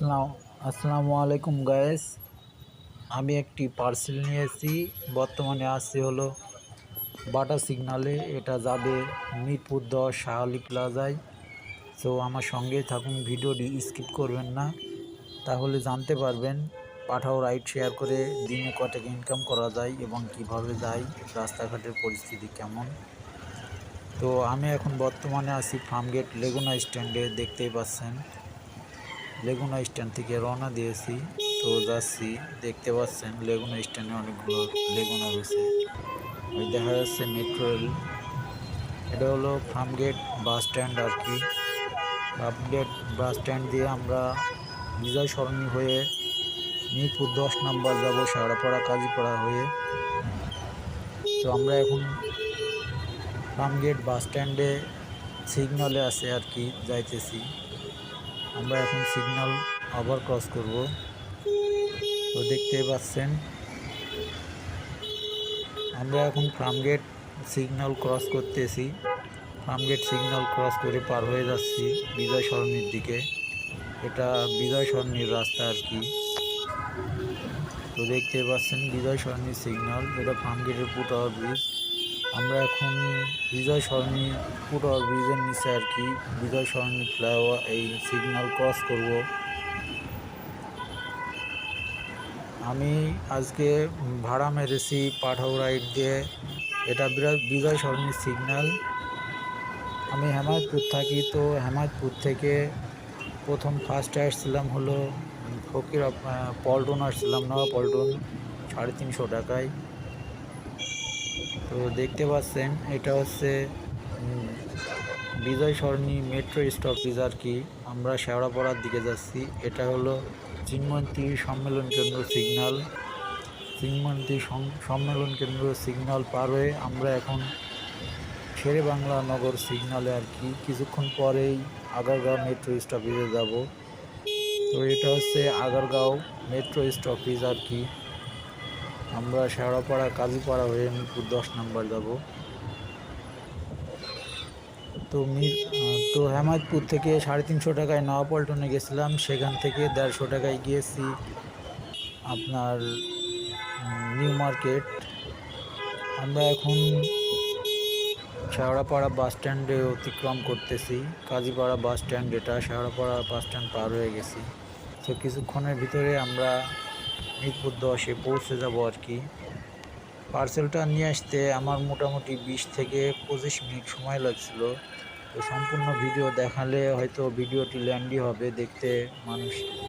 আসসালাম আলাইকুম গায়েস আমি একটি পার্সেল নিয়ে নিয়েছি বর্তমানে আসছে হলো বাটা সিগনালে। এটা যাবে মিরপুর দশ শাহালি প্লাজায়। তো আমার সঙ্গেই থাকুন, ভিডিওটি স্কিপ করবেন না। তাহলে জানতে পারবেন পাঠাও রাইড শেয়ার করে দিনে ক ইনকাম করা যায় এবং কীভাবে যায়, রাস্তাঘাটের পরিস্থিতি কেমন। তো আমি এখন বর্তমানে আছি ফার্মগেট লেগুনা স্ট্যান্ডে দেখতেই পাচ্ছেন। লেগুনা স্ট্যান্ড থেকে রওনা দিয়েছি। তো যাচ্ছি, দেখতে পাচ্ছেন লেগুনা স্ট্যান্ডে অনেকগুলো লেগুনা রয়েছে। ওই দেখা যাচ্ছে মেট্রো রেল এটা হলো ফার্মগেট বাস স্ট্যান্ড আর কি। ফার্মগেট বাস স্ট্যান্ড দিয়ে আমরা বিজয় সরণি হয়ে মিরপুর দশ নম্বর যাব সারাপাড়া কাজীপাড়া হয়ে। তো আমরা এখন ফার্মগেট বাস স্ট্যান্ডে সিগনালে আছে আর কি, যাইতেছি। আমরা এখন সিগন্যাল আবার ক্রস করব। তো দেখতে পাচ্ছেন। আমরা এখন ফার্মগেট সিগন্যাল ক্রস করতেছি। ফার্মগেট সিগন্যাল ক্রস করে পার হয়ে যাচ্ছি বিজয় সরণির দিকে। এটা বিজয় সরণির রাস্তা আর কি। তো দেখতে পাচ্ছেন বিজয় সরণির সিগন্যাল এটা ফার্মগেটের ফুটওভার ব্রিজ আমরা এখন বিজয় সরণি ফুটওভার ব্রিজের নিচে আর কি, বিজয় সরণি ফ্লাইওভার, এই সিগন্যাল ক্রস করব। আমি আজকে ভাড়া মেরেছি পাঠাও রাইড দিয়ে। এটা বিরাট বিজয় সরণির সিগন্যাল আমি হেমায়তপুর থাকি, তো হেমায়তপুর থেকে প্রথম ফার্স্টে আসছিলাম হলো ফকির পল্টন আসছিলাম নয়া পল্টন সাড়ে তিনশো টাকায়। তো দেখতে পাচ্ছেন, এটা হচ্ছে বিজয় সরণি মেট্রো স্টপেজ আর কি? আমরা শেওড়াপাড়ার দিকে যাচ্ছি। এটা হলো চিনমন্ত্রী সম্মেলন কেন্দ্র সিগন্যাল। চিনমন্ত্রী সম্মেলন কেন্দ্র সিগন্যাল পার হয়ে আমরা এখন শেরে বাংলা নগর সিগনালে আর কি। কিছুক্ষণ পরেই আগারগাঁও মেট্রো স্টপেজে যাব। তো এটা হচ্ছে আগারগাঁও মেট্রো স্টপেজ আর কি? আমরা শেওড়াপাড়া, কাজীপাড়া হয়ে মিরপুর দশ নম্বর যাব। তো মির তো হেমায়তপুর থেকে সাড়ে তিনশো টাকায় নওয়াপল্টনে গেছিলাম। সেখান থেকে দেড়শো টাকায় গিয়েছি আপনার নিউ মার্কেট। আমরা এখন শেওড়াপাড়া বাস স্ট্যান্ডে অতিক্রম করতেছি। কাজীপাড়া বাস স্ট্যান্ড, এটা শেওড়াপাড়া বাস স্ট্যান্ড পার হয়ে গেছি। তো কিছুক্ষণের ভিতরে আমরা মিরপুর দশে পৌঁছে যাব আর কি। পার্সেলটা নিয়ে আসতে আমার মোটামুটি বিশ থেকে পঁচিশ মিনিট সময় লাগছিল। তো সম্পূর্ণ ভিডিও দেখালে হয়তো ভিডিওটি ল্যান্ডই হবে, দেখতে মানুষ